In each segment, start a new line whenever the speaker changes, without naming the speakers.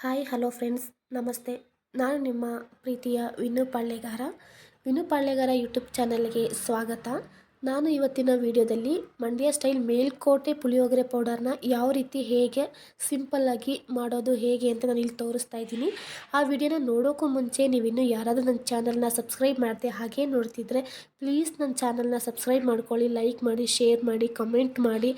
Hi hello friends. ನಮಸ್ತೆ. ನಾನು ನಿಮ್ಮ ಪ್ರೀತಿಯ ವಿನು ಪಾಳ್ಯಗಾರ. ವಿನು ಪಾಳ್ಯಗಾರ ಯೂಟ್ಯೂಬ್ ಚಾನಲ್ಗೆ ಸ್ವಾಗತ. ನಾನು ಇವತ್ತಿನ ವಿಡಿಯೋದಲ್ಲಿ ಮಂಡ್ಯ ಸ್ಟೈಲ್ ಮೇಲ್ಕೋಟೆ ಪುಳಿಯೋಗರೆ ಪೌಡರ್ನ ಯಾವ ರೀತಿ ಹೇಗೆ ಸಿಂಪಲ್ಲಾಗಿ ಮಾಡೋದು ಹೇಗೆ ಅಂತ ನಾನು ಇಲ್ಲಿ ತೋರಿಸ್ತಾ ಇದ್ದೀನಿ. ಆ ವಿಡಿಯೋನ ನೋಡೋಕ್ಕೂ ಮುಂಚೆ ನೀವಿನ್ನೂ ಯಾರಾದರೂ ನನ್ನ ಚಾನಲ್ನ ಸಬ್ಸ್ಕ್ರೈಬ್ ಮಾಡಿದೆ ಹಾಗೆ ನೋಡ್ತಿದ್ರೆ ಪ್ಲೀಸ್ ನನ್ನ ಚಾನಲ್ನ ಸಬ್ಸ್ಕ್ರೈಬ್ ಮಾಡ್ಕೊಳ್ಳಿ, ಲೈಕ್ ಮಾಡಿ, ಶೇರ್ ಮಾಡಿ, ಕಮೆಂಟ್ ಮಾಡಿ,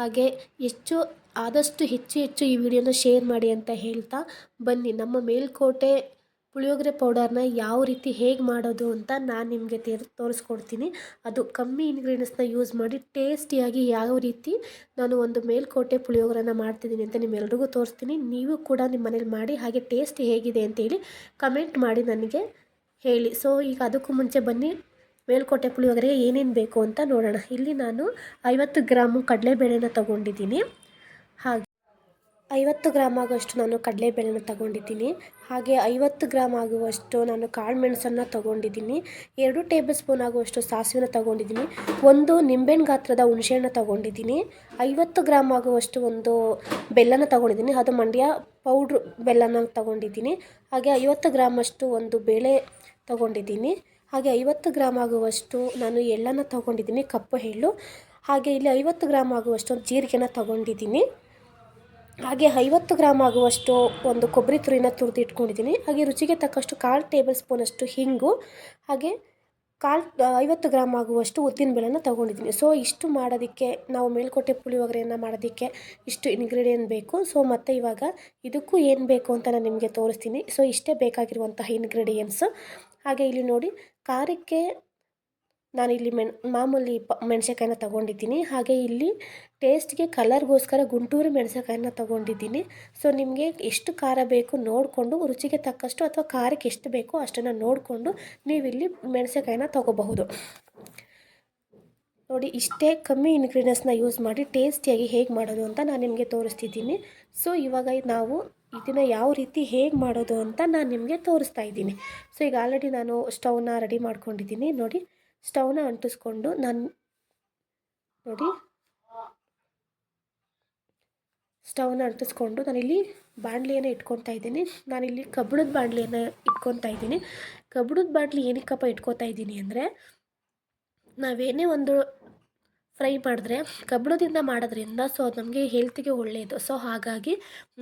ಹಾಗೆ ಹೆಚ್ಚು, ಆದಷ್ಟು ಹೆಚ್ಚು ಹೆಚ್ಚು ಈ ವಿಡಿಯೋನ ಶೇರ್ ಮಾಡಿ ಅಂತ ಹೇಳ್ತಾ ಬನ್ನಿ. ನಮ್ಮ ಮೇಲ್ಕೋಟೆ ಪುಳಿಯೋಗರೆ ಪೌಡರ್ನ ಯಾವ ರೀತಿ ಹೇಗೆ ಮಾಡೋದು ಅಂತ ನಾನು ನಿಮಗೆ ತೇರ್ ತೋರಿಸ್ಕೊಡ್ತೀನಿ. ಅದು ಕಮ್ಮಿ ಇಂಗ್ರೀಡಿಯೆಂಟ್ಸ್ನ ಯೂಸ್ ಮಾಡಿ ಟೇಸ್ಟಿಯಾಗಿ ಯಾವ ರೀತಿ ನಾನು ಒಂದು ಮೇಲ್ಕೋಟೆ ಪುಳಿಯೋಗರನ್ನ ಮಾಡ್ತಿದ್ದೀನಿ ಅಂತ ನಿಮ್ಮೆಲ್ರಿಗೂ ತೋರಿಸ್ತೀನಿ. ನೀವು ಕೂಡ ನಿಮ್ಮ ಮನೇಲಿ ಮಾಡಿ ಹಾಗೆ ಟೇಸ್ಟ್ ಹೇಗಿದೆ ಅಂತೇಳಿ ಕಮೆಂಟ್ ಮಾಡಿ ನನಗೆ ಹೇಳಿ. ಸೊ ಈಗ ಅದಕ್ಕೂ ಮುಂಚೆ ಬನ್ನಿ. ಮೇಲ್ಕೋಟೆ ಪುಳಿಯೋಗರೆಗೆ ಏನೇನು ಬೇಕು ಅಂತ ನೋಡೋಣ. ಇಲ್ಲಿ ನಾನು ಐವತ್ತು ಗ್ರಾಮು ಕಡಲೆಬೇಳೆನ ತೊಗೊಂಡಿದ್ದೀನಿ. ಹಾಗೆ ಐವತ್ತು ಗ್ರಾಮ್ ಆಗುವಷ್ಟು ನಾನು ಕಡಲೆಬೇಳೆನ ತಗೊಂಡಿದ್ದೀನಿ. ಹಾಗೆ ಐವತ್ತು ಗ್ರಾಮ್ ಆಗುವಷ್ಟು ನಾನು ಕಾಳು ಮೆಣಸನ್ನು ತೊಗೊಂಡಿದ್ದೀನಿ. ಎರಡು ಟೇಬಲ್ ಸ್ಪೂನ್ ಆಗುವಷ್ಟು ಸಾಸಿವೆನ ತಗೊಂಡಿದ್ದೀನಿ. ಒಂದು ನಿಂಬೆಹಣ್ಣು ಗಾತ್ರದ ಹುಣಸೆಹಣ್ಣು ತೊಗೊಂಡಿದ್ದೀನಿ. ಐವತ್ತು ಗ್ರಾಮ್ ಆಗುವಷ್ಟು ಒಂದು ಬೆಲ್ಲನ ತಗೊಂಡಿದ್ದೀನಿ. ಅದು ಮಂಡ್ಯ ಪೌಡ್ರ್ ಬೆಲ್ಲನ ತಗೊಂಡಿದ್ದೀನಿ. ಹಾಗೆ ಐವತ್ತು ಗ್ರಾಮಷ್ಟು ಒಂದು ಬೇಳೆ ತಗೊಂಡಿದ್ದೀನಿ. ಹಾಗೆ ಐವತ್ತು ಗ್ರಾಮ್ ಆಗುವಷ್ಟು ನಾನು ಎಳ್ಳನ್ನು ತಗೊಂಡಿದ್ದೀನಿ ಕಪ್ಪು ಎಳ್ಳು. ಹಾಗೆ ಇಲ್ಲಿ ಐವತ್ತು ಗ್ರಾಮ್ ಆಗುವಷ್ಟು ಜೀರಿಗೆನ ತೊಗೊಂಡಿದ್ದೀನಿ. ಹಾಗೆ ಐವತ್ತು ಗ್ರಾಮ್ ಆಗುವಷ್ಟು ಒಂದು ಕೊಬ್ಬರಿ ತುರಿನ ತುರಿದು ಇಟ್ಕೊಂಡಿದ್ದೀನಿ. ಹಾಗೆ ರುಚಿಗೆ ತಕ್ಕಷ್ಟು ಕಾಲು ಟೇಬಲ್ ಸ್ಪೂನಷ್ಟು ಹಿಂಗು, ಹಾಗೆ ಕಾಲು, ಐವತ್ತು ಗ್ರಾಮ್ ಆಗುವಷ್ಟು ಉದ್ದಿನ ಬೇಳೆನ ತೊಗೊಂಡಿದ್ದೀನಿ. ಸೊ ಇಷ್ಟು ಮಾಡೋದಕ್ಕೆ, ನಾವು ಮೇಲ್ಕೋಟೆ ಪುಳಿಯೋಗರೆಯನ್ನು ಮಾಡೋದಕ್ಕೆ ಇಷ್ಟು ಇನ್ಗ್ರೀಡಿಯೆಂಟ್ ಬೇಕು. ಸೊ ಮತ್ತು ಇವಾಗ ಇದಕ್ಕೂ ಏನು ಬೇಕು ಅಂತ ನಾನು ನಿಮಗೆ ತೋರಿಸ್ತೀನಿ. ಸೊ ಇಷ್ಟೇ ಬೇಕಾಗಿರುವಂತಹ ಇನ್ಗ್ರೀಡಿಯೆಂಟ್ಸು ಹಾಗೆ ಇಲ್ಲಿ ನೋಡಿ, ಖಾರಕ್ಕೆ ನಾನಿಲ್ಲಿ ಮೆಣ್, ಮಾಮೂಲಿ ಪ, ಮೆಣಸಿನ್ಕಾಯಿನ ತೊಗೊಂಡಿದ್ದೀನಿ. ಹಾಗೆ ಇಲ್ಲಿ ಟೇಸ್ಟ್ಗೆ ಕಲರ್ಗೋಸ್ಕರ ಗುಂಟೂರು ಮೆಣಸಿನ್ಕಾಯಿನ ತೊಗೊಂಡಿದ್ದೀನಿ. ಸೊ, ನಿಮಗೆ ಎಷ್ಟು ಖಾರ ಬೇಕು ನೋಡಿಕೊಂಡು, ರುಚಿಗೆ ತಕ್ಕಷ್ಟು ಅಥವಾ ಖಾರಕ್ಕೆ ಎಷ್ಟು ಬೇಕೋ ಅಷ್ಟನ್ನು ನೋಡಿಕೊಂಡು ನೀವಿಲ್ಲಿ ಮೆಣಸಿನ್ಕಾಯಿನ ತೊಗೋಬಹುದು. ನೋಡಿ, ಇಷ್ಟೇ ಕಮ್ಮಿ ಇಂಗ್ರೀಡಿಯೆಂಟ್ಸ್ನ ಯೂಸ್ ಮಾಡಿ ಟೇಸ್ಟಿಯಾಗಿ ಹೇಗೆ ಮಾಡೋದು ಅಂತ ನಾನು ನಿಮಗೆ ತೋರಿಸ್ತಿದ್ದೀನಿ. ಸೊ, ಇವಾಗ ನಾವು ಇದನ್ನು ಯಾವ ರೀತಿ ಹೇಗೆ ಮಾಡೋದು ಅಂತ ನಾನು ನಿಮಗೆ ತೋರಿಸ್ತಾ ಇದ್ದೀನಿ. ಸೊ, ಈಗ ಆಲ್ರೆಡಿ ನಾನು ಸ್ಟವ್ನ ರೆಡಿ ಮಾಡ್ಕೊಂಡಿದ್ದೀನಿ. ನೋಡಿ ಸ್ಟವ್ನ ಅಂಟಿಸ್ಕೊಂಡು ನಾನು, ನೋಡಿ. ಸ್ಟವ್ನ ಅಂಟಿಸ್ಕೊಂಡು ನಾನಿಲ್ಲಿ ಬಾಣಲಿಯನ್ನು ಇಟ್ಕೊತಾ ಇದ್ದೀನಿ. ನಾನಿಲ್ಲಿ ಕಬ್ಬಿಣದ ಬಾಣಲಿಯನ್ನು ಇಟ್ಕೊತಾ ಇದ್ದೀನಿ. ಕಬ್ಬಿಣದ ಬಾಣಲಿ ಏನಕ್ಕಪ್ಪ ಇಟ್ಕೊತಾ ಇದ್ದೀನಿ ಅಂದರೆ, ನಾವೇನೇ ಒಂದು ಫ್ರೈ ಮಾಡಿದ್ರೆ, ಕಬ್ಬಿಣದಿಂದ ಮಾಡೋದ್ರಿಂದ ಸೊ ಅದು ನಮಗೆ ಹೆಲ್ತಿಗೆ ಒಳ್ಳೆಯದು ಸೊ ಹಾಗಾಗಿ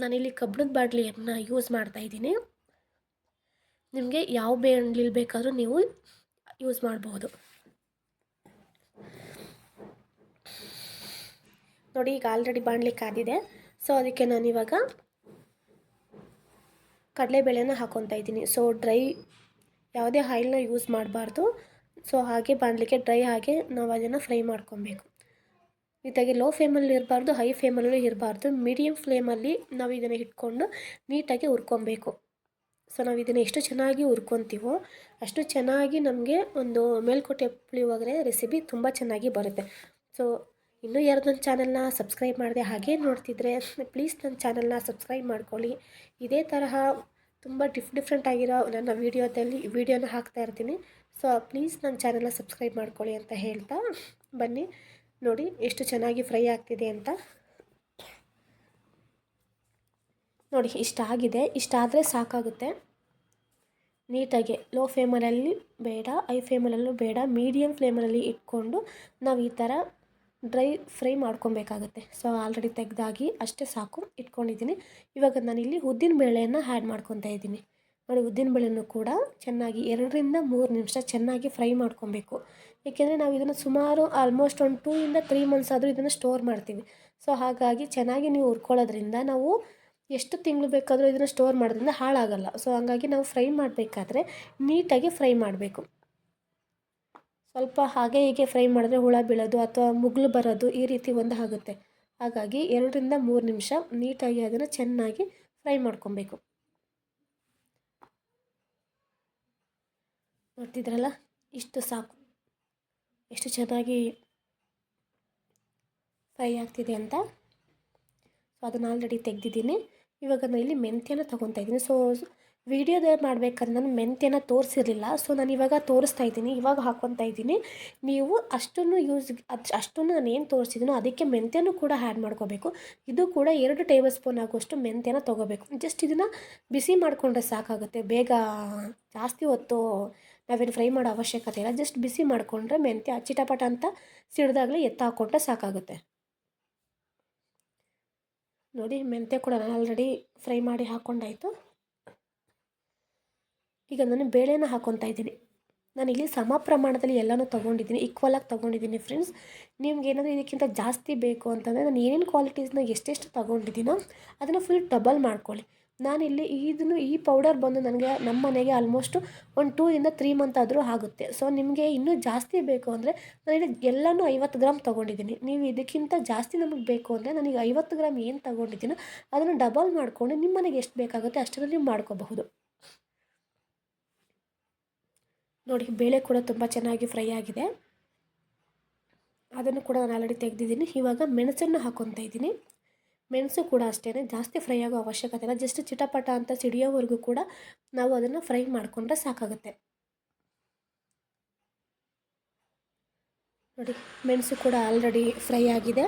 ನಾನಿಲ್ಲಿ ಕಬ್ಬಿಣದ ಬಾಣಲಿಯನ್ನು ಯೂಸ್ ಮಾಡ್ತಾಯಿದ್ದೀನಿ ನಿಮಗೆ ಯಾವ ಬೇಣಲಿ ಬೇಕಾದರೂ ನೀವು ಯೂಸ್ ಮಾಡ್ಬೋದು. ನೋಡಿ, ಈಗ ಆಲ್ರೆಡಿ ಬಾಣಲಿಕ್ಕೆ ಕಾದಿದೆ. ಸೊ ಅದಕ್ಕೆ ನಾನು ನಾನಿವಾಗ ಕಡಲೆಬೇಳೆನ ಹಾಕೊತಾ ಇದ್ದೀನಿ. ಸೊ ಡ್ರೈ ಯಾವುದೇ ಆಯಿಲ್ನ ಯೂಸ್ ಮಾಡಬಾರ್ದು. ಸೊ ಹಾಗೆ ಬಾಣಲಿಕ್ಕೆ ಡ್ರೈ ಹಾಗೆ ನಾವು ಅದನ್ನು ಫ್ರೈ ಮಾಡ್ಕೊಬೇಕು. ಇದಾಗಿ ಲೋ ಫ್ಲೇಮಲ್ಲಿ ಇರಬಾರ್ದು ಹೈ ಫ್ಲೇಮಲ್ಲೂ ಇರಬಾರ್ದು. ಮೀಡಿಯಮ್ ಫ್ಲೇಮಲ್ಲಿ ನಾವು ಇದನ್ನು ಇಟ್ಕೊಂಡು ನೀಟಾಗಿ ಹುರ್ಕೊಬೇಕು. ಸೊ ನಾವು ಇದನ್ನು ಎಷ್ಟು ಚೆನ್ನಾಗಿ ಹುರ್ಕೊತೀವೋ ಅಷ್ಟು ಚೆನ್ನಾಗಿ ನಮಗೆ ಒಂದು ಮೇಲ್ಕೋಟೆ ಪುಳಿಯೋಗರೆ ರೆಸಿಪಿ ತುಂಬ ಚೆನ್ನಾಗಿ ಬರುತ್ತೆ. ಸೊ ಇನ್ನೂ ಯಾರು ನನ್ನ ಚಾನಲ್ನ ಸಬ್ಸ್ಕ್ರೈಬ್ ಮಾಡಿದೆ ಹಾಗೆ ನೋಡ್ತಿದ್ರೆ ಪ್ಲೀಸ್ ನನ್ನ ಚಾನಲ್ನ ಸಬ್ಸ್ಕ್ರೈಬ್ ಮಾಡ್ಕೊಳ್ಳಿ. ಇದೇ ತರಹ ತುಂಬ ಡಿಫ್ ಡಿಫ್ರೆಂಟ್ ಆಗಿರೋ ನನ್ನ ವೀಡಿಯೋದಲ್ಲಿ, ವೀಡಿಯೋನ ಹಾಕ್ತಾ ಇರ್ತೀನಿ. ಸೊ ಪ್ಲೀಸ್ ನನ್ನ ಚಾನಲ್ನ ಸಬ್ಸ್ಕ್ರೈಬ್ ಮಾಡ್ಕೊಳ್ಳಿ ಅಂತ ಹೇಳ್ತಾ ಬನ್ನಿ. ನೋಡಿ, ಎಷ್ಟು ಚೆನ್ನಾಗಿ ಫ್ರೈ ಆಗ್ತಿದೆ ಅಂತ. ನೋಡಿ ಇಷ್ಟಾಗಿದೆ ಇಷ್ಟಾದರೆ ಸಾಕಾಗುತ್ತೆ. ನೀಟಾಗಿ ಲೋ ಫ್ಲೇಮಲ್ಲಿ ಬೇಡ ಐ ಫ್ಲೇಮಲ್ಲೂ ಬೇಡ ಮೀಡಿಯಮ್ ಫ್ಲೇಮಲ್ಲಿ ಇಟ್ಕೊಂಡು ನಾವು ಈ ಥರ ಡ್ರೈ ಫ್ರೈ ಮಾಡ್ಕೊಬೇಕಾಗತ್ತೆ. ಸೊ, ಆಲ್ರೆಡಿ ತೆಗೆದಾಗಿ ಅಷ್ಟೇ ಸಾಕು. ಇಟ್ಕೊಂಡಿದ್ದೀನಿ. ಇವಾಗ ಉದ್ದಿನ ಬೇಳೆಯನ್ನು ಆ್ಯಡ್ ಮಾಡ್ಕೊತಾ ಇದ್ದೀನಿ. ನೋಡಿ, ಉದ್ದಿನ ಬೇಳೆನೂ ಕೂಡ ಚೆನ್ನಾಗಿ ಎರಡರಿಂದ ಮೂರು ನಿಮಿಷ ಚೆನ್ನಾಗಿ ಫ್ರೈ ಮಾಡ್ಕೊಬೇಕು. ಏಕೆಂದರೆ ನಾವು ಇದನ್ನು ಸುಮಾರು ಆಲ್ಮೋಸ್ಟ್ ಒಂದು ಟೂ ಇಂದ ತ್ರೀ ಮಂತ್ಸ್ ಆದರೂ ಇದನ್ನು ಸ್ಟೋರ್ ಮಾಡ್ತೀವಿ. ಸೊ, ಹಾಗಾಗಿ ಚೆನ್ನಾಗಿ ನೀವು ಹುರ್ಕೊಳ್ಳೋದ್ರಿಂದ ನಾವು ಎಷ್ಟು ತಿಂಗಳು ಬೇಕಾದರೂ ಇದನ್ನು ಸ್ಟೋರ್ ಮಾಡೋದ್ರಿಂದ ಹಾಳಾಗಲ್ಲ. ಸೊ, ಹಾಗಾಗಿ ನಾವು ಫ್ರೈ ಮಾಡಬೇಕಾದ್ರೆ ನೀಟಾಗಿ ಫ್ರೈ ಮಾಡಬೇಕು. ಸ್ವಲ್ಪ ಹಾಗೆ ಹೀಗೆ ಫ್ರೈ ಮಾಡಿದ್ರೆ ಹುಳ ಬೀಳೋದು ಅಥವಾ ಮುಗ್ಲು ಬರೋದು ಈ ರೀತಿ ಒಂದು ಆಗುತ್ತೆ ಹಾಗಾಗಿ ಎರಡರಿಂದ ಮೂರು ನಿಮಿಷ ನೀಟಾಗಿ ಅದನ್ನು ಚೆನ್ನಾಗಿ ಫ್ರೈ ಮಾಡ್ಕೊಬೇಕು. ನೋಡ್ತಿದ್ರಲ್ಲ? ಇಷ್ಟು ಸಾಕು. ಎಷ್ಟು ಚೆನ್ನಾಗಿ ಫ್ರೈ ಆಗ್ತಿದೆ ಅಂತ. ಸೊ, ಅದನ್ನು ಆಲ್ರೆಡಿ ತೆಗೆದಿದ್ದೀನಿ. ಇವಾಗ ನಾನು ಇಲ್ಲಿ ಮೆಂತ್ಯನ ತೊಗೊತಾ ಇದ್ದೀನಿ. ಸೊ ವಿಡಿಯೋದಲ್ಲಿ ಮಾಡ್ಬೇಕಾದ್ರೆ ನಾನು ಮೆಂತ್ಯನ ತೋರಿಸಿರಲಿಲ್ಲ. ಸೊ ನಾನು ಇವಾಗ ತೋರಿಸ್ತಾ ಇದ್ದೀನಿ. ಇವಾಗ ಹಾಕ್ಕೊತಾ ಇದ್ದೀನಿ. ನೀವು ಅಷ್ಟನ್ನು ಯೂಸ್ ಅದು ಅಷ್ಟನ್ನು ನಾನು ಏನು ತೋರಿಸಿದ್ದೀನೋ ಅದಕ್ಕೆ ಮೆಂತ್ಯನೂ ಕೂಡ ಆ್ಯಡ್ ಮಾಡ್ಕೋಬೇಕು. ಇದು ಕೂಡ ಎರಡು ಟೇಬಲ್ ಸ್ಪೂನ್ ಆಗುವಷ್ಟು ಮೆಂತ್ಯನ ತೊಗೋಬೇಕು. ಜಸ್ಟ್ ಇದನ್ನು ಬಿಸಿ ಮಾಡಿಕೊಂಡ್ರೆ ಸಾಕಾಗುತ್ತೆ. ಬೇಗ ಜಾಸ್ತಿ ಹೊತ್ತು ನಾವೇನು ಫ್ರೈ ಮಾಡೋ ಅವಶ್ಯಕತೆ ಇಲ್ಲ. ಜಸ್ಟ್ ಬಿಸಿ ಮಾಡಿಕೊಂಡ್ರೆ ಮೆಂತ್ಯ ಚಿಟಪಟ ಅಂತ ಸಿಡ್ದಾಗಲೇ ಎತ್ತ ಹಾಕ್ಕೊಂಡ್ರೆ ಸಾಕಾಗುತ್ತೆ. ನೋಡಿ, ಮೆಂತ್ಯ ಕೂಡ ನಾನು ಆಲ್ರೆಡಿ ಫ್ರೈ ಮಾಡಿ ಹಾಕ್ಕೊಂಡಾಯಿತು ಈಗ ನಾನು ಬೇಳೆನ ಹಾಕ್ಕೊತಾ ಇದ್ದೀನಿ. ನಾನು ಇಲ್ಲಿ ಸಮ ಪ್ರಮಾಣದಲ್ಲಿ ಎಲ್ಲನೂ ತೊಗೊಂಡಿದ್ದೀನಿ. ಈಕ್ವಲಾಗಿ ತೊಗೊಂಡಿದ್ದೀನಿ ಫ್ರೆಂಡ್ಸ್ ನಿಮ್ಗೆ ಏನಾದರೂ ಇದಕ್ಕಿಂತ ಜಾಸ್ತಿ ಬೇಕು ಅಂತಂದರೆ ನಾನು ಏನೇನು ಕ್ವಾಲಿಟೀಸ್ನ ಎಷ್ಟೆಷ್ಟು ತೊಗೊಂಡಿದ್ದೀನೋ ಅದನ್ನು ಫುಲ್ ಡಬಲ್ ಮಾಡ್ಕೊಳ್ಳಿ. ನಾನಿಲ್ಲಿ ಇದನ್ನು ಈ ಪೌಡರ್ ಬಂದು ನನಗೆ ನಮ್ಮ ಮನೆಗೆ ಆಲ್ಮೋಸ್ಟು ಒಂದು ಟೂ ಇಂದ ತ್ರೀ ಮಂತ್ ಆದರೂ ಆಗುತ್ತೆ. ಸೊ ನಿಮಗೆ ಇನ್ನೂ ಜಾಸ್ತಿ ಬೇಕು ಅಂದರೆ ನಾನು ಎಲ್ಲನೂ ಐವತ್ತು ಗ್ರಾಮ್ ತೊಗೊಂಡಿದ್ದೀನಿ. ನೀವು ಇದಕ್ಕಿಂತ ಜಾಸ್ತಿ ನಮಗೆ ಬೇಕು ಅಂದರೆ ನನಗೆ ಐವತ್ತು ಗ್ರಾಮ್ ಏನು ತೊಗೊಂಡಿದ್ದೀನೋ ಅದನ್ನು ಡಬಲ್ ಮಾಡಿಕೊಂಡು ನಿಮ್ಮ ಮನೆಗೆ ಎಷ್ಟು ಬೇಕಾಗುತ್ತೆ ಅಷ್ಟರಲ್ಲಿ ನೀವು ಮಾಡ್ಕೋಬಹುದು. ನೋಡಿ, ಬೇಳೆ ಕೂಡ ತುಂಬ ಚೆನ್ನಾಗಿ ಫ್ರೈ ಆಗಿದೆ. ಅದನ್ನು ಕೂಡ ನಾನು ಆಲ್ರೆಡಿ ತೆಗೆದಿದ್ದೀನಿ. ಇವಾಗ ಮೆಣಸನ್ನು ಹಾಕ್ಕೊತಾ ಇದ್ದೀನಿ. ಮೆಣಸು ಕೂಡ ಅಷ್ಟೇ ಜಾಸ್ತಿ ಫ್ರೈ ಆಗೋ ಅವಶ್ಯಕತೆ ಇಲ್ಲ. ಜಸ್ಟ್ ಚಿಟಪಟ ಅಂತ ಸಿಡಿಯೋವರೆಗೂ ಕೂಡ ನಾವು ಅದನ್ನು ಫ್ರೈ ಮಾಡಿಕೊಂಡ್ರೆ ಸಾಕಾಗುತ್ತೆ. ನೋಡಿ, ಮೆಣಸು ಕೂಡ ಆಲ್ರೆಡಿ ಫ್ರೈ ಆಗಿದೆ.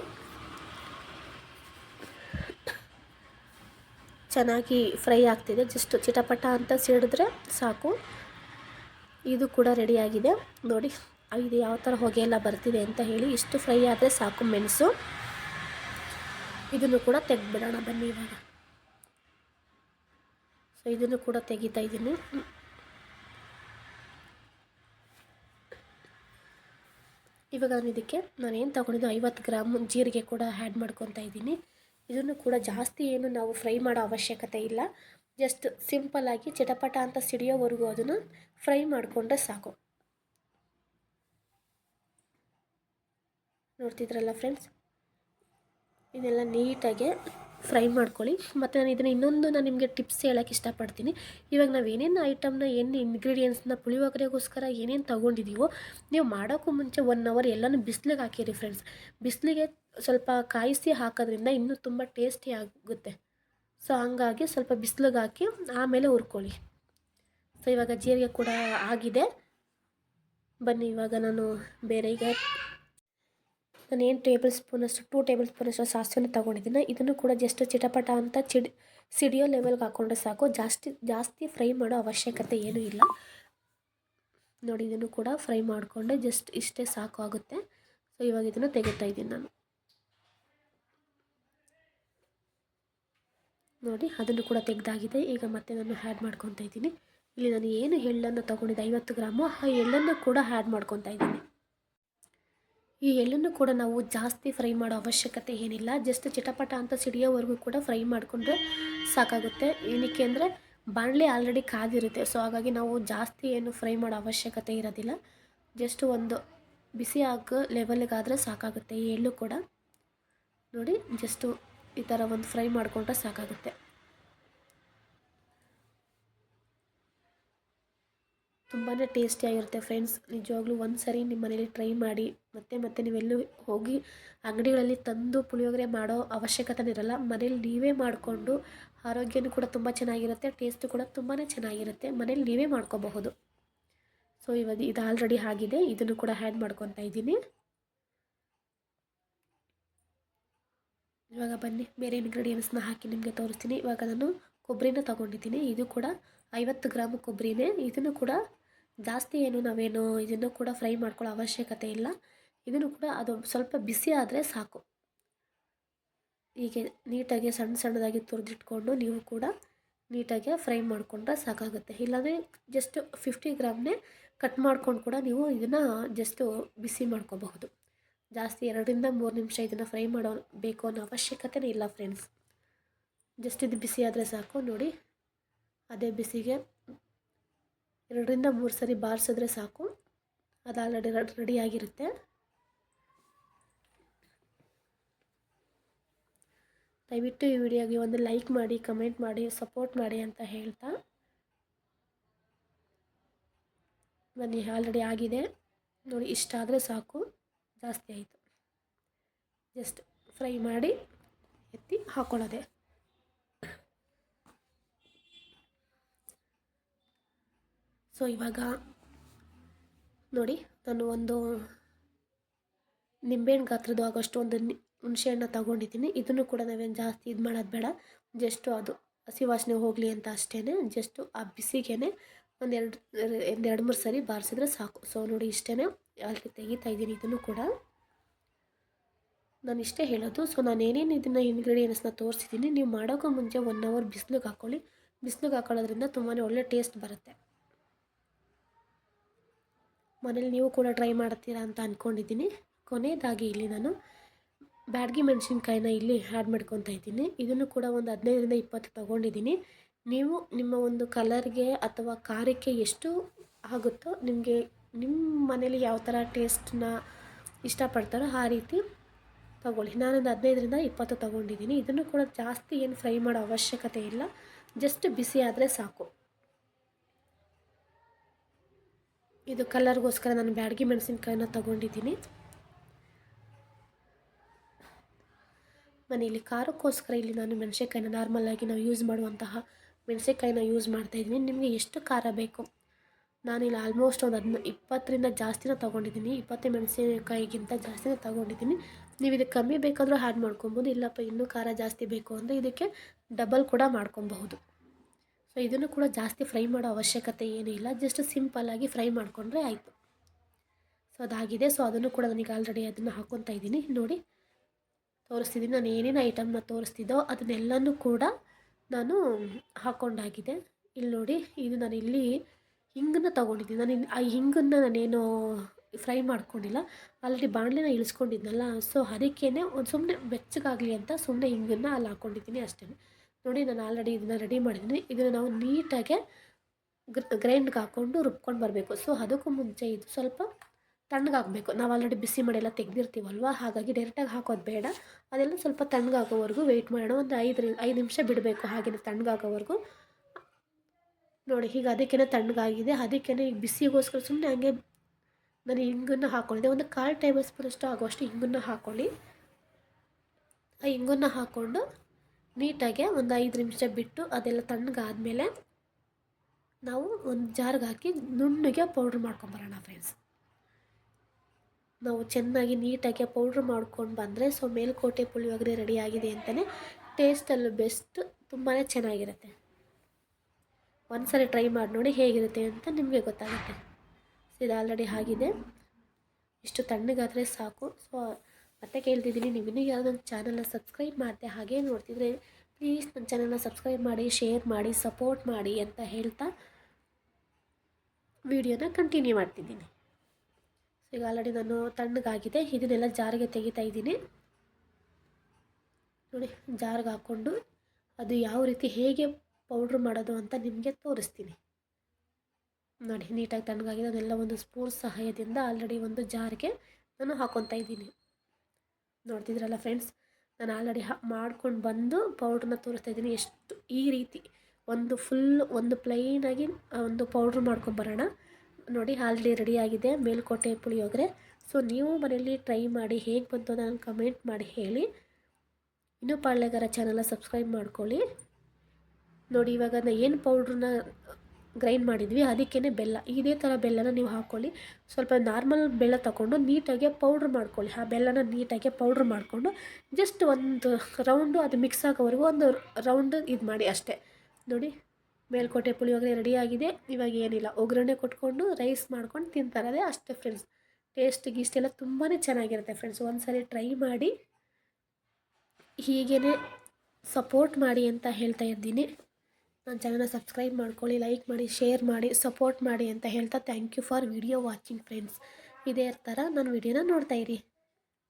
ಚೆನ್ನಾಗಿ ಫ್ರೈ ಆಗ್ತಿದೆ. ಜಸ್ಟ್ ಚಿಟಪಟ ಅಂತ ಸಿಡಿದ್ರೆ ಸಾಕು. ಇದು ಕೂಡ ರೆಡಿಯಾಗಿದೆ ನೋಡಿ, ಇದು ಯಾವ ಥರ ಹೊಗೆ ಎಲ್ಲ ಬರ್ತಿದೆ ಅಂತ ಹೇಳಿ ಇಷ್ಟು ಫ್ರೈ ಆದರೆ ಸಾಕು ಮೆಣಸು. ಇದನ್ನು ಕೂಡ ತೆಗೆದ್ಬಿಡೋಣ ಬನ್ನಿ ಇವಾಗ. ಸೊ ಇದನ್ನು ಕೂಡ ತೆಗಿತಾ ಇದ್ದೀನಿ. ಇವಾಗ ನಾನು ಇದಕ್ಕೆ, ನಾನು ಏನು ತೊಗೊಂಡಿದ್ದು, ಐವತ್ತು ಗ್ರಾಮ್ ಜೀರಿಗೆ ಕೂಡ ಆ್ಯಡ್ ಮಾಡ್ಕೊತಾ ಇದ್ದೀನಿ. ಇದನ್ನು ಕೂಡ ಜಾಸ್ತಿ ಏನು ನಾವು ಫ್ರೈ ಮಾಡೋ ಅವಶ್ಯಕತೆ ಇಲ್ಲ. ಜಸ್ಟ್ ಸಿಂಪಲ್ಲಾಗಿ ಚಟಪಟ ಅಂತ ಸಿಡಿಯೋವರೆಗೂ ಅದನ್ನು ಫ್ರೈ ಮಾಡಿಕೊಂಡ್ರೆ ಸಾಕು. ನೋಡ್ತಿದ್ರಲ್ಲ ಫ್ರೆಂಡ್ಸ್? ಇದೆಲ್ಲ ನೀಟಾಗಿ ಫ್ರೈ ಮಾಡ್ಕೊಳ್ಳಿ. ಮತ್ತು ನಾನು ಇದನ್ನು ಇನ್ನೊಂದು ನಾನು ನಿಮಗೆ ಟಿಪ್ಸ್ ಹೇಳೋಕ್ಕೆ ಇಷ್ಟಪಡ್ತೀನಿ. ಇವಾಗ ನಾವು ಏನೇನು ಐಟಮ್ನ ಏನು ಇಂಗ್ರೀಡಿಯೆಂಟ್ಸ್ನ ಪುಳಿಯೋಗರೆಗೋಸ್ಕರ ಏನೇನು ತೊಗೊಂಡಿದ್ದೀವೋ ನೀವು ಮಾಡೋಕ್ಕೂ ಮುಂಚೆ ಒನ್ ಅವರ್ ಎಲ್ಲನೂ ಬಿಸಿಲಿಗೆ ಹಾಕಿರಿ ಫ್ರೆಂಡ್ಸ್. ಬಿಸಿಲಿಗೆ ಸ್ವಲ್ಪ ಕಾಯಿಸಿ ಹಾಕೋದ್ರಿಂದ ಇನ್ನೂ ತುಂಬ ಟೇಸ್ಟಿ ಆಗುತ್ತೆ. ಸೊ ಹಂಗಾಗಿ ಸ್ವಲ್ಪ ಬಿಸಿಲಿಗೆ ಹಾಕಿ ಆಮೇಲೆ ಹುರ್ಕೊಳ್ಳಿ. ಸೊ ಇವಾಗ ಜೀರಿಗೆ ಕೂಡ ಆಗಿದೆ. ಬನ್ನಿ, ಇವಾಗ ನಾನು ಬೇರೆ ಈಗ ನಾನು ಏನು ಟೇಬಲ್ ಸ್ಪೂನಷ್ಟು ಟೂ ಟೇಬಲ್ ಸ್ಪೂನಷ್ಟು ಸಾಸಿವೆನ ತೊಗೊಂಡಿದ್ದೀನಿ. ಇದನ್ನು ಕೂಡ ಜಸ್ಟ್ ಚಿಟಪಟ ಅಂತ ಚಿಡಿ, ಸಿಡಿಯೋ ಲೆವೆಲ್ಗೆ ಹಾಕ್ಕೊಂಡ್ರೆ ಸಾಕು. ಜಾಸ್ತಿ ಜಾಸ್ತಿ ಫ್ರೈ ಮಾಡೋ ಅವಶ್ಯಕತೆ ಏನೂ ಇಲ್ಲ. ನೋಡಿ, ಇದನ್ನು ಕೂಡ ಫ್ರೈ ಮಾಡಿಕೊಂಡೆ. ಜಸ್ಟ್ ಇಷ್ಟೇ ಸಾಕು ಆಗುತ್ತೆ. ಸೊ ಇವಾಗ ಇದನ್ನು ತೆಗಿತಾ ಇದ್ದೀನಿ ನಾನು. ನೋಡಿ, ಅದನ್ನು ಕೂಡ ತೆಗೆದಾಗಿದೆ. ಈಗ ಮತ್ತೆ ನಾನು ಹ್ಯಾಡ್ ಮಾಡ್ಕೊತಾ ಇದ್ದೀನಿ. ಇಲ್ಲಿ ನಾನು ಏನು ಎಳ್ಳನ್ನು ತೊಗೊಂಡಿದ್ದೆ, ಐವತ್ತು ಗ್ರಾಮು, ಆ ಎಳ್ಳನ್ನು ಕೂಡ ಹ್ಯಾಡ್ ಮಾಡ್ಕೊತಾ ಇದ್ದೀನಿ. ಈ ಎಳ್ಳನ್ನು ಕೂಡ ನಾವು ಜಾಸ್ತಿ ಫ್ರೈ ಮಾಡೋ ಅವಶ್ಯಕತೆ ಏನಿಲ್ಲ. ಜಸ್ಟ್ ಚಿಟಪಟ ಅಂತ ಸಿಡಿಯೋವರೆಗೂ ಕೂಡ ಫ್ರೈ ಮಾಡಿಕೊಂಡ್ರೆ ಸಾಕಾಗುತ್ತೆ. ಏನಕ್ಕೆ ಅಂದರೆ, ಬಾಣಲೆ ಆಲ್ರೆಡಿ ಕಾದಿರುತ್ತೆ. ಸೊ ಹಾಗಾಗಿ ನಾವು ಜಾಸ್ತಿ ಏನು ಫ್ರೈ ಮಾಡೋ ಅವಶ್ಯಕತೆ ಇರೋದಿಲ್ಲ. ಜಸ್ಟ್ ಒಂದು ಬಿಸಿ ಆಗೋ ಲೆವೆಲ್ಗಾದರೆ ಸಾಕಾಗುತ್ತೆ ಈ ಎಳ್ಳು ಕೂಡ. ನೋಡಿ ಜಸ್ಟು ಈ ಥರ ಒಂದು ಫ್ರೈ ಮಾಡಿಕೊಂಡ್ರೆ ಸಾಕಾಗುತ್ತೆ. ತುಂಬಾ ಟೇಸ್ಟಿಯಾಗಿರುತ್ತೆ ಫ್ರೆಂಡ್ಸ್. ನಿಜವಾಗ್ಲೂ ಒಂದು ಸರಿ ನಿಮ್ಮ ಮನೇಲಿ ಟ್ರೈ ಮಾಡಿ. ಮತ್ತೆ ಮತ್ತೆ ನೀವೆಲ್ಲೂ ಹೋಗಿ ಅಂಗಡಿಗಳಲ್ಲಿ ತಂದು ಪುಳಿಯೋಗರೆ ಮಾಡೋ ಅವಶ್ಯಕತೆ ಇರಲ್ಲ. ಮನೇಲಿ ನೀವೇ ಮಾಡಿಕೊಂಡು ಆರೋಗ್ಯನೂ ಕೂಡ ತುಂಬ ಚೆನ್ನಾಗಿರುತ್ತೆ, ಟೇಸ್ಟು ಕೂಡ ತುಂಬಾ ಚೆನ್ನಾಗಿರುತ್ತೆ. ಮನೇಲಿ ನೀವೇ ಮಾಡ್ಕೋಬಹುದು. ಸೊ ಇವಾಗ ಇದು ಆಲ್ರೆಡಿ ಆಗಿದೆ. ಇದನ್ನು ಕೂಡ ಹ್ಯಾಡ್ ಮಾಡ್ಕೊತಾ ಇದ್ದೀನಿ. ಇವಾಗ ಬನ್ನಿ, ಬೇರೆ ಇಂಗ್ರೀಡಿಯೆಂಟ್ಸ್ನ ಹಾಕಿ ನಿಮಗೆ ತೋರಿಸ್ತೀನಿ. ಇವಾಗ ನಾನು ಕೊಬ್ಬರಿನ ತೊಗೊಂಡಿದ್ದೀನಿ. ಇದು ಕೂಡ ಐವತ್ತು ಗ್ರಾಮ್ ಕೊಬ್ಬರಿನೇ ಇದನ್ನು ಕೂಡ ಜಾಸ್ತಿ ಏನು ನಾವೇನು ಇದನ್ನು ಕೂಡ ಫ್ರೈ ಮಾಡ್ಕೊಳ್ಳೋ ಅವಶ್ಯಕತೆ ಇಲ್ಲ. ಇದನ್ನು ಕೂಡ ಅದು ಸ್ವಲ್ಪ ಬಿಸಿ ಆದರೆ ಸಾಕು. ಹೀಗೆ ನೀಟಾಗಿ ಸಣ್ಣ ಸಣ್ಣದಾಗಿ ತುರಿದಿಟ್ಕೊಂಡು ನೀವು ಕೂಡ ನೀಟಾಗಿ ಫ್ರೈ ಮಾಡಿಕೊಂಡ್ರೆ ಸಾಕಾಗುತ್ತೆ. ಇಲ್ಲಾಂದರೆ ಜಸ್ಟ್ ಫಿಫ್ಟಿ ಗ್ರಾಮ್ನೇ ಕಟ್ ಮಾಡ್ಕೊಂಡು ಕೂಡ ನೀವು ಇದನ್ನು ಜಸ್ಟು ಬಿಸಿ ಮಾಡ್ಕೋಬಹುದು. ಜಾಸ್ತಿ ಎರಡರಿಂದ ಮೂರು ನಿಮಿಷ ಇದನ್ನು ಫ್ರೈ ಮಾಡೋ ಬೇಕು ಅನ್ನೋ ಅವಶ್ಯಕತೆನೇ ಇಲ್ಲ ಫ್ರೆಂಡ್ಸ್ ಜಸ್ಟ್ ಇದು ಬಿಸಿ ಆದರೆ ಸಾಕು, ನೋಡಿ. ಅದೇ ಬಿಸಿಗೆ ಎರಡರಿಂದ ಮೂರು ಸರಿ ಬಾರಿಸಿದ್ರೆ ಸಾಕು. ಅದು ಆಲ್ರೆಡಿ ರೆಡಿಯಾಗಿರುತ್ತೆ ದಯವಿಟ್ಟು ಈ ವಿಡಿಯೋಗೆ ಒಂದು ಲೈಕ್ ಮಾಡಿ ಕಮೆಂಟ್ ಮಾಡಿ ಸಪೋರ್ಟ್ ಮಾಡಿ ಅಂತ ಹೇಳ್ತಾ. ಬನ್ನಿ ಆಲ್ರೆಡಿ ಆಗಿದೆ. ನೋಡಿ ಇಷ್ಟ ಆದರೆ ಸಾಕು. ಜಾಸ್ತಿ ಆಯಿತು. ಜಸ್ಟ್ ಫ್ರೈ ಮಾಡಿ ಎತ್ತಿ ಹಾಕೊಳ್ಳೋದೆ. ಸೊ ಇವಾಗ ನೋಡಿ, ನಾನು ಒಂದು ನಿಂಬೆಹಣ್ಣು ಗಾತ್ರದ್ದು ಆಗೋಷ್ಟು ಒಂದು ಹುಣಸೆಹಣ್ಣ ತಗೊಂಡಿದ್ದೀನಿ. ಇದನ್ನು ಕೂಡ ನಾವೇನು ಜಾಸ್ತಿ ಇದು ಮಾಡೋದು ಬೇಡ. ಜಸ್ಟು ಅದು ಹಸಿ ವಾಸನೆ ಹೋಗಲಿ ಅಂತ ಅಷ್ಟೇ ಜಸ್ಟು ಆ ಬಿಸಿಗೆ ಒಂದೆರಡು ಒಂದು ಎರಡು ಮೂರು ಸರಿ ಬಾರಿಸಿದ್ರೆ ಸಾಕು. ಸೊ ನೋಡಿ ಇಷ್ಟೇ ಅಲ್ಲಿ ತೆಗಿತಾ ಇದ್ದೀನಿ ಇದನ್ನು ಕೂಡ. ನಾನು ಇಷ್ಟೇ ಹೇಳೋದು. ಸೊ ನಾನು ಏನೇನು ಇದನ್ನು ಇಂಗ್ರೀಡಿಯೆಂಟ್ಸ್ನ ತೋರಿಸಿದ್ದೀನಿ. ನೀವು ಮಾಡೋಕ್ಕೂ ಮುಂಚೆ ಒನ್ ಅವರ್ ಬಿಸಿಲಿಗೆ ಹಾಕ್ಕೊಳ್ಳಿ ಬಿಸಿಲಿಗೆ ಹಾಕೊಳ್ಳೋದ್ರಿಂದ ತುಂಬಾ ಒಳ್ಳೆ ಟೇಸ್ಟ್ ಬರುತ್ತೆ. ಮನೇಲಿ ನೀವು ಕೂಡ ಟ್ರೈ ಮಾಡ್ತೀರಾ ಅಂತ ಅಂದ್ಕೊಂಡಿದ್ದೀನಿ ಕೊನೆಯದಾಗಿ ಇಲ್ಲಿ ನಾನು ಬ್ಯಾಡ್ಗಿ ಮೆಣಸಿನ್ಕಾಯಿನ ಇಲ್ಲಿ ಆ್ಯಡ್ ಮಾಡ್ಕೊತಾ ಇದ್ದೀನಿ. ಇದನ್ನು ಕೂಡ ಒಂದು ಹದಿನೈದರಿಂದ ಇಪ್ಪತ್ತು ತೊಗೊಂಡಿದ್ದೀನಿ. ನೀವು ನಿಮ್ಮ ಒಂದು ಕಲರ್ಗೆ ಅಥವಾ ಖಾರಕ್ಕೆ ಎಷ್ಟು ಆಗುತ್ತೋ ನಿಮಗೆ ನಿಮ್ಮ ಮನೇಲಿ ಯಾವ ಥರ ಟೇಸ್ಟನ್ನ ಇಷ್ಟಪಡ್ತಾರೋ ಆ ರೀತಿ ತಗೊಳ್ಳಿ. ನಾನೊಂದು ಹದಿನೈದರಿಂದ ಇಪ್ಪತ್ತು ತೊಗೊಂಡಿದ್ದೀನಿ. ಇದನ್ನು ಕೂಡ ಜಾಸ್ತಿ ಏನು ಫ್ರೈ ಮಾಡೋ ಅವಶ್ಯಕತೆ ಇಲ್ಲ. ಜಸ್ಟ್ ಬಿಸಿ ಆದರೆ ಸಾಕು. ಇದು ಕಲರ್ಗೋಸ್ಕರ ನಾನು ಬ್ಯಾಡಗಿ ಮೆಣಸಿನ್ಕಾಯಿನ ತೊಗೊಂಡಿದ್ದೀನಿ. ಮನೆಯಲ್ಲಿ ಖಾರಕ್ಕೋಸ್ಕರ ಇಲ್ಲಿ ನಾನು ಮೆಣಸಿನ್ಕಾಯಿನ ನಾರ್ಮಲಾಗಿ ನಾವು ಯೂಸ್ ಮಾಡುವಂತಹ ಮೆಣಸಿನ್ಕಾಯಿನ ಯೂಸ್ ಮಾಡ್ತಾಯಿದ್ದೀನಿ ನಿಮಗೆ ಎಷ್ಟು ಖಾರ ಬೇಕು? ನಾನಿಲ್ಲಿ ಆಲ್ಮೋಸ್ಟ್ ಒಂದು ಹದಿನ ಇಪ್ಪತ್ತರಿಂದ ಜಾಸ್ತಿನ ತೊಗೊಂಡಿದ್ದೀನಿ. ಇಪ್ಪತ್ತು ಮೆಣಸಿನಕಾಯಿಗಿಂತ ಜಾಸ್ತಿನ ತೊಗೊಂಡಿದ್ದೀನಿ. ನೀವು ಇದಕ್ಕೆ ಕಮ್ಮಿ ಬೇಕಾದರೂ ಆ್ಯಡ್ ಮಾಡ್ಕೊಬೋದು, ಇಲ್ಲಪ್ಪ ಇನ್ನೂ ಖಾರ ಜಾಸ್ತಿ ಬೇಕು ಅಂದರೆ ಇದಕ್ಕೆ ಡಬಲ್ ಕೂಡ ಮಾಡ್ಕೊಬಹುದು. ಸೊ ಇದನ್ನು ಕೂಡ ಜಾಸ್ತಿ ಫ್ರೈ ಮಾಡೋ ಅವಶ್ಯಕತೆ ಏನೂ ಇಲ್ಲ. ಜಸ್ಟ್ ಸಿಂಪಲ್ಲಾಗಿ ಫ್ರೈ ಮಾಡಿಕೊಂಡ್ರೆ ಆಯಿತು. ಸೊ ಅದಾಗಿದೆ. ಸೊ ಅದನ್ನು ಕೂಡ ನನಗೆ ಆಲ್ರೆಡಿ ಅದನ್ನು ಹಾಕ್ಕೊತಾ ಇದ್ದೀನಿ. ನೋಡಿ, ತೋರಿಸ್ತಿದ್ದೀನಿ. ನಾನು ಏನೇನು ಐಟಮ್ನ ತೋರಿಸ್ತಿದ್ದೋ ಅದನ್ನೆಲ್ಲನೂ ಕೂಡ ನಾನು ಹಾಕ್ಕೊಂಡಾಗಿದೆ ಇಲ್ಲಿ ನೋಡಿ, ಇದು ನಾನು ಇಲ್ಲಿ ಹಿಂಗನ್ನು ತೊಗೊಂಡಿದ್ದೀನಿ. ನಾನು ಆ ಹಿಂಗನ್ನು ನಾನೇನು ಫ್ರೈ ಮಾಡ್ಕೊಂಡಿಲ್ಲ. ಆಲ್ರೆಡಿ ಬಾಣಲೆನ ಇಳಿಸ್ಕೊಂಡಿದ್ನಲ್ಲ, ಸೊ ಅದಕ್ಕೇ ಒಂದು ಸುಮ್ಮನೆ ಬೆಚ್ಚಗಾಗಲಿ ಅಂತ ಸುಮ್ಮನೆ ಹಿಂಗನ್ನು ಅಲ್ಲಿ ಹಾಕ್ಕೊಂಡಿದ್ದೀನಿ ಅಷ್ಟೇ. ನೋಡಿ, ನಾನು ಆಲ್ರೆಡಿ ಇದನ್ನು ರೆಡಿ ಮಾಡಿದ್ದೀನಿ. ಇದನ್ನು ನಾವು ನೀಟಾಗೆ ಗ್ರೈಂಡ್ಗೆ ಹಾಕ್ಕೊಂಡು ರುಬ್ಕೊಂಡು ಬರಬೇಕು. ಸೊ ಅದಕ್ಕೂ ಮುಂಚೆ ಇದು ಸ್ವಲ್ಪ ತಣ್ಣಗಾಗಬೇಕು. ನಾವು ಆಲ್ರೆಡಿ ಬಿಸಿ ಮಾಡಿಯೆಲ್ಲ ತೆಗೆದಿರ್ತೀವಲ್ವ? ಹಾಗಾಗಿ ಡೈರೆಕ್ಟಾಗಿ ಹಾಕೋದು ಬೇಡ. ಅದೆಲ್ಲ ಸ್ವಲ್ಪ ತಣ್ಣಗಾಗೋವರೆಗೂ ವೆಯ್ಟ್ ಮಾಡೋಣ. ಒಂದು ಐದು ಐದು ನಿಮಿಷ ಬಿಡಬೇಕು ಹಾಗೆಯೇ ತಣ್ಣಗಾಗೋವರೆಗೂ. ನೋಡಿ ಈಗ ಅದಕ್ಕೇ ತಣ್ಣಗಾಗಿದೆ. ಅದಕ್ಕೇ ಈಗ ಬಿಸಿಗೋಸ್ಕರ ಸುಮ್ಮನೆ ಹಂಗೆ ನಾನು ಹಿಂಗನ್ನು ಹಾಕ್ಕೊಂಡಿದ್ದೆ ಒಂದು ಕಾಲು ಟೇಬಲ್ ಸ್ಪೂನಷ್ಟು ಆಗುವಷ್ಟು ಹಿಂಗನ್ನು ಹಾಕ್ಕೊಳ್ಳಿ ಆ ಹಿಂಗನ್ನು ಹಾಕ್ಕೊಂಡು ನೀಟಾಗಿ ಒಂದು ಐದು ನಿಮಿಷ ಬಿಟ್ಟು ಅದೆಲ್ಲ ತಣ್ಣಗಾದಮೇಲೆ ನಾವು ಒಂದು ಜಾರ್ಗೆ ಹಾಕಿ ನುಣ್ಣಗೆ ಪೌಡ್ರ್ ಮಾಡ್ಕೊಂಬರೋಣ ಫ್ರೆಂಡ್ಸ್ ನಾವು ಚೆನ್ನಾಗಿ ನೀಟಾಗಿ ಪೌಡ್ರ್ ಮಾಡ್ಕೊಂಡು ಬಂದರೆ ಸೊ ಮೇಲ್ಕೋಟೆ ಪುಳಿಯೋಗರೆ ರೆಡಿ ಆಗಿದೆ ಅಂತಲೇ ಟೇಸ್ಟಲ್ಲೂ ಬೆಸ್ಟ್ ತುಂಬಾ ಚೆನ್ನಾಗಿರುತ್ತೆ. ಒಂದ್ಸರಿ ಟ್ರೈ ಮಾಡಿ ನೋಡಿ ಹೇಗಿರುತ್ತೆ ಅಂತ ನಿಮಗೆ ಗೊತ್ತಾಗುತ್ತೆ. ಇದು ಆಲ್ರೆಡಿ ಆಗಿದೆ. ಇಷ್ಟು ತಣ್ಣಗಾದರೆ ಸಾಕು. ಸೊ ಮತ್ತೆ ಕೇಳ್ತಿದ್ದೀನಿ, ನೀವು ಇನ್ನೂ ನನ್ನ ಚಾನಲ್ನ ಸಬ್ಸ್ಕ್ರೈಬ್ ಮಾಡಿದೆ ಹಾಗೆ ನೋಡ್ತಿದ್ರೆ ಪ್ಲೀಸ್ ನನ್ನ ಚಾನಲ್ನ ಸಬ್ಸ್ಕ್ರೈಬ್ ಮಾಡಿ ಶೇರ್ ಮಾಡಿ ಸಪೋರ್ಟ್ ಮಾಡಿ ಅಂತ ಹೇಳ್ತಾ ವಿಡಿಯೋನ ಕಂಟಿನ್ಯೂ ಮಾಡ್ತಿದ್ದೀನಿ. ಈಗ ಆಲ್ರೆಡಿ ನಾನು ತಣ್ಣಗಾಗಿದೆ, ಇದನ್ನೆಲ್ಲ ಜಾರಿಗೆ ತೆಗಿತಾ ಇದ್ದೀನಿ. ನೋಡಿ, ಜಾರಿಗೆ ಹಾಕ್ಕೊಂಡು ಅದು ಯಾವ ರೀತಿ ಹೇಗೆ ಪೌಡ್ರ್ ಮಾಡೋದು ಅಂತ ನಿಮಗೆ ತೋರಿಸ್ತೀನಿ. ನೋಡಿ, ನೀಟಾಗಿ ತಣ್ಣಗಾಗಿದೆ. ಅದೆಲ್ಲ ಒಂದು ಸ್ಪೂನ್ ಸಹಾಯದಿಂದ ಆಲ್ರೆಡಿ ಒಂದು ಜಾರಿಗೆ ನಾನು ಹಾಕ್ಕೊತಾ ಇದ್ದೀನಿ. ನೋಡ್ತಿದ್ರಲ್ಲ ಫ್ರೆಂಡ್ಸ್ ನಾನು ಆಲ್ರೆಡಿ ಮಾಡ್ಕೊಂಡು ಬಂದು ಪೌಡ್ರನ್ನ ತೋರಿಸ್ತಾ ಇದ್ದೀನಿ. ಎಷ್ಟು ಈ ರೀತಿ ಒಂದು ಫುಲ್ ಒಂದು ಪ್ಲೈನಾಗಿ ಒಂದು ಪೌಡ್ರ್ ಮಾಡ್ಕೊಂಬರೋಣ ನೋಡಿ ಆಲ್ರೆಡಿ ರೆಡಿಯಾಗಿದೆ ಮೇಲ್ಕೋಟೆ ಪುಳಿಯೋಗರೆ ಸೊ ನೀವು ಮನೆಯಲ್ಲಿ ಟ್ರೈ ಮಾಡಿ ಹೇಗೆ ಬಂತು ನಾನು ಕಮೆಂಟ್ ಮಾಡಿ ಹೇಳಿ. ಇನ್ನೂ ಪಾಳ್ಯಗಾರ ಚಾನಲ್ನ ಸಬ್ಸ್ಕ್ರೈಬ್ ಮಾಡ್ಕೊಳ್ಳಿ. ನೋಡಿ ಇವಾಗ ನಾನು ಏನು ಪೌಡ್ರನ್ನ ಗ್ರೈಂಡ್ ಮಾಡಿದ್ವಿ ಅದಕ್ಕೇ ಬೆಲ್ಲ. ಇದೇ ಥರ ಬೆಲ್ಲನ ನೀವು ಹಾಕ್ಕೊಳ್ಳಿ ಸ್ವಲ್ಪ ನಾರ್ಮಲ್ ಬೆಲ್ಲ ತಗೊಂಡು ನೀಟಾಗಿ ಪೌಡ್ರ್ ಮಾಡ್ಕೊಳ್ಳಿ. ಆ ಬೆಲ್ಲನ ನೀಟಾಗಿ ಪೌಡ್ರ್ ಮಾಡಿಕೊಂಡು ಜಸ್ಟ್ ಒಂದು ರೌಂಡು ಅದು ಮಿಕ್ಸ್ ಆಗೋವರೆಗೂ ಒಂದು ರೌಂಡ್ ಇದು ಮಾಡಿ ಅಷ್ಟೇ. ನೋಡಿ. ಮೇಲ್ಕೋಟೆ ಪುಳಿಯೋಗರೆ ರೆಡಿಯಾಗಿದೆ. ಇವಾಗ ಏನಿಲ್ಲ, ಒಗ್ಗರಣೆ ಕೊಟ್ಕೊಂಡು ರೈಸ್ ಮಾಡ್ಕೊಂಡು ತಿಂತಾರದೇ ಅಷ್ಟೇ ಫ್ರೆಂಡ್ಸ್ ಟೇಸ್ಟ್ ಗೀಸ್ಟ್ ಎಲ್ಲ ತುಂಬಾ ಚೆನ್ನಾಗಿರುತ್ತೆ ಫ್ರೆಂಡ್ಸ್ ಒಂದು ಸರಿ ಟ್ರೈ ಮಾಡಿ ಹೀಗೇ ಸಪೋರ್ಟ್ ಮಾಡಿ ಅಂತ ಹೇಳ್ತಾ ಇದ್ದೀನಿ. ನನ್ನ ಚಾನಲ್ನ ಸಬ್ಸ್ಕ್ರೈಬ್ ಮಾಡ್ಕೊಳ್ಳಿ ಲೈಕ್ ಮಾಡಿ ಶೇರ್ ಮಾಡಿ ಸಪೋರ್ಟ್ ಮಾಡಿ ಅಂತ ಹೇಳ್ತಾ thank you for video watching friends ಇದೇ ಥರ ನಾನು ವಿಡಿಯೋನ ನೋಡ್ತಾಯಿರಿ